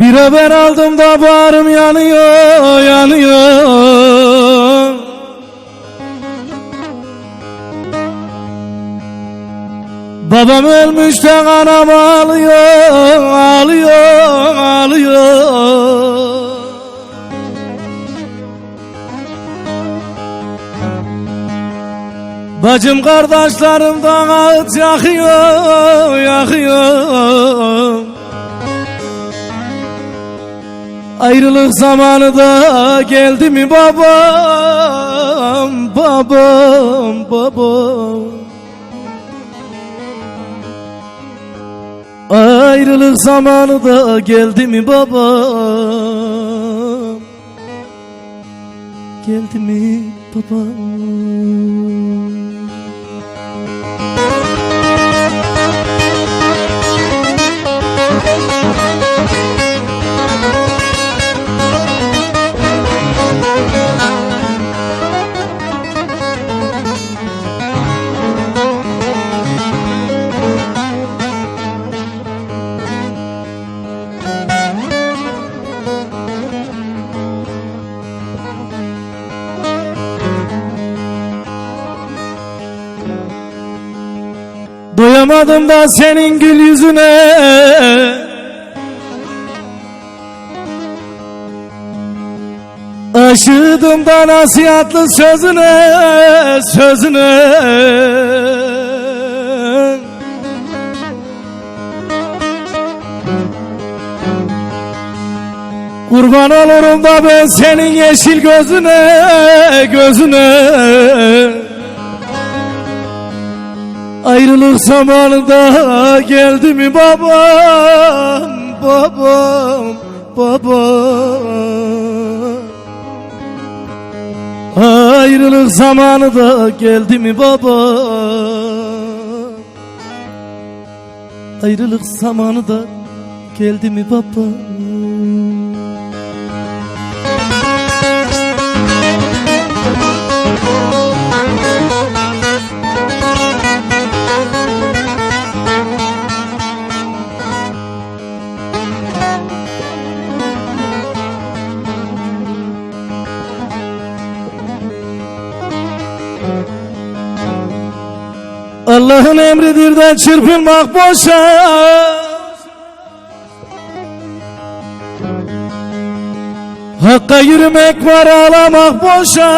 Bire ben aldım da bağrım yanıyor, yanıyor. Babam ölmüş de kanam ağlıyor, ağlıyor, ağlıyor. Bacım kardeşlerimden ağıt yakıyor, yakıyor. Ayrılık zamanı da geldi mi babam, babam, babam. Ayrılık zamanı da geldi mi babam? Geldi mi babam? Doyamadım da senin gül yüzüne. Aşığım da nasihatlı sözüne Sözüne. Kurban olurum da ben senin yeşil gözüne Gözüne Ayrılık zamanında geldi mi babam, babam, babam. Ayrılık zamanı da geldi mi babam? Ayrılık zamanı da geldi mi babam? Allah'ın emridir de çırpınmak boşa. Hakka yürümek var ağlamak boşa